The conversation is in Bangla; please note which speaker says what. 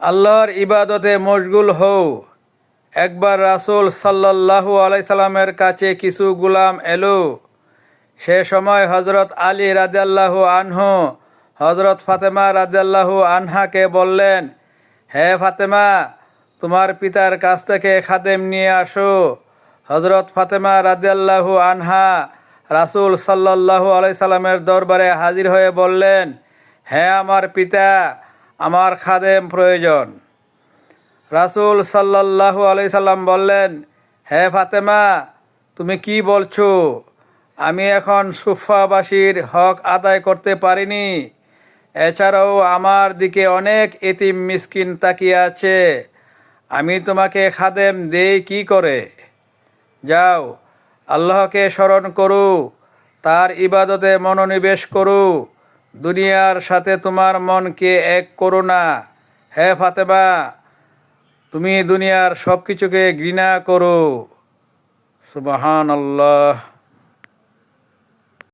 Speaker 1: আল্লাহর ইবাদতে মশগুল হও। একবার রাসুল সাল্লাল্লাহু আলাই সাল্লামের কাছে কিছু গুলাম এলো। সে সময় হজরত আলী রাজাল্লাহু আনহু হজরত ফাতেমা রাজাল্লাহু আনহাকে বললেন, হে ফাতেমা, তোমার পিতার কাছ থেকে খাদেম নিয়ে আসো। হজরত ফাতেমা রাজিয়াল্লাহু আনহা রাসূল সাল্লাল্লাহু আলাই সাল্লামের দরবারে হাজির হয়ে বললেন হ্যাঁ আমার পিতা আমার খাদেম প্রয়োজন। রাসূল সাল্লাল্লাহু আলাই সাল্লাম বললেন, হে ফাতেমা, তুমি কি বলছো? আমি এখন সুফাবাসীর হক আদায় করতে পারিনি। এছাড়াও আমার দিকে অনেক এতিম মিসকিন তাকিয়ে আছে। আমি তোমাকে খাদেম দেই কি করে? যাও, আল্লাহকে স্মরণ করু, তার ইবাদতে মনোনিবেশ করু। দুনিয়ার সাথে তোমার মনকে এক করো না। হে ফাতেমা, তুমি দুনিয়ার সব কিছুকে ঘৃণা করো। সুবাহান আল্লাহ